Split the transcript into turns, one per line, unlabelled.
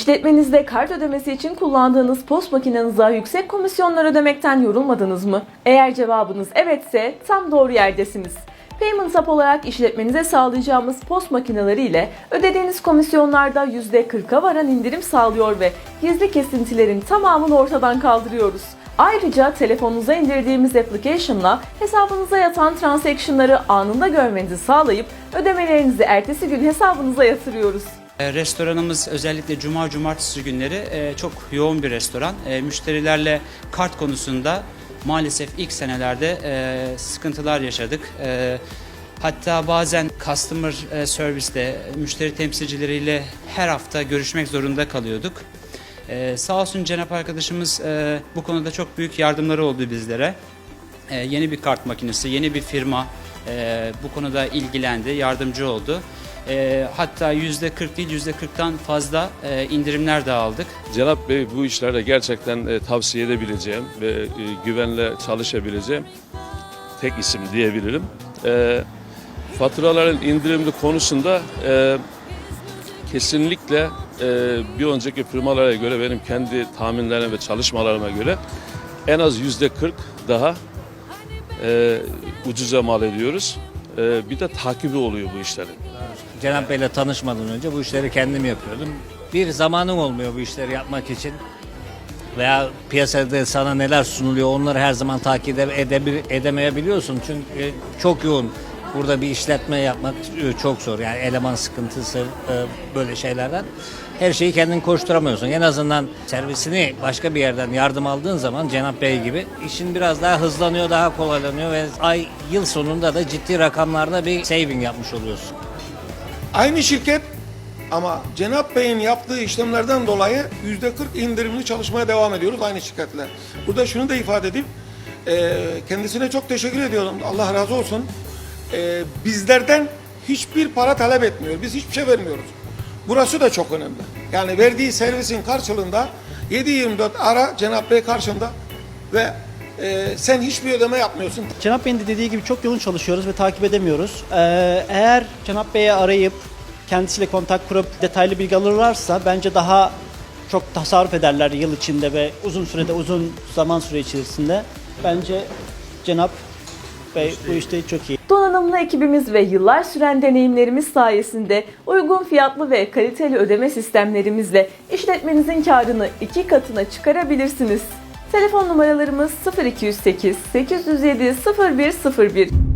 İşletmenizde kart ödemesi için kullandığınız post makinenize yüksek komisyonlar ödemekten yorulmadınız mı? Eğer cevabınız evetse tam doğru yerdesiniz. Payment Hub olarak işletmenize sağlayacağımız post makineleri ile ödediğiniz komisyonlarda %40'a varan indirim sağlıyor ve gizli kesintilerin tamamını ortadan kaldırıyoruz. Ayrıca telefonunuza indirdiğimiz application'la hesabınıza yatan transaction'ları anında görmenizi sağlayıp ödemelerinizi ertesi gün hesabınıza yatırıyoruz.
E, Restoranımız özellikle cuma cumartesi günleri e, çok yoğun bir restoran. E, Müşterilerle kart konusunda maalesef ilk senelerde e, sıkıntılar yaşadık. Hatta bazen customer e, service'te müşteri temsilcileriyle her hafta görüşmek zorunda kalıyorduk. E, Sağ olsun Cenap arkadaşımız e, bu konuda çok büyük yardımları oldu bizlere. E, Yeni bir kart makinesi, yeni bir firma e, bu konuda ilgilendi, yardımcı oldu. E, hatta %40 değil %40'tan fazla e, indirimler de aldık.
Cenap Bey bu işlerde gerçekten e, tavsiye edebileceğim ve e, güvenle çalışabileceğim tek isim diyebilirim. E, faturaların indirimli konusunda e, kesinlikle e, bir önceki firmalara göre benim kendi tahminlerime ve çalışmalarıma göre en az yüzde 40 daha e, ucuza mal ediyoruz. E, bir de takibi oluyor bu işlerin.
Cenap Bey'le tanışmadan önce bu işleri kendim yapıyordum. Bir zamanım olmuyor bu işleri yapmak için. Veya piyasada sana neler sunuluyor onları her zaman takip edemeyebiliyorsun. Çünkü e, çok yoğun. Burada bir işletme yapmak e, çok zor. Yani eleman sıkıntısı e, böyle şeylerden. Her şeyi kendin koşturamıyorsun. En azından servisini başka bir yerden yardım aldığın zaman Cenap Bey gibi işin biraz daha hızlanıyor, daha kolaylanıyor ve ay yıl sonunda da ciddi rakamlarda bir saving yapmış oluyorsun.
Aynı şirket ama Cenap Bey'in yaptığı işlemlerden dolayı yüzde 40 indirimli çalışmaya devam ediyoruz aynı şirketle. Burada şunu da ifade edeyim. Ee, kendisine çok teşekkür ediyorum. Allah razı olsun. Ee, bizlerden hiçbir para talep etmiyor. Biz hiçbir şey vermiyoruz. Burası da çok önemli. Yani verdiği servisin karşılığında 7-24 ara Cenap Bey karşında ve e, sen hiçbir ödeme yapmıyorsun.
Cenap Bey'in de dediği gibi çok yoğun çalışıyoruz ve takip edemiyoruz. Ee, eğer Cenap Bey'i arayıp kendisiyle kontak kurup detaylı bilgi alırlarsa bence daha çok tasarruf ederler yıl içinde ve uzun sürede uzun zaman süre içerisinde. Bence Cenap Bey bu işte çok iyi.
Donanımlı ekibimiz ve yıllar süren deneyimlerimiz sayesinde uygun fiyatlı ve kaliteli ödeme sistemlerimizle işletmenizin karını iki katına çıkarabilirsiniz. Telefon numaralarımız 0208 807 0101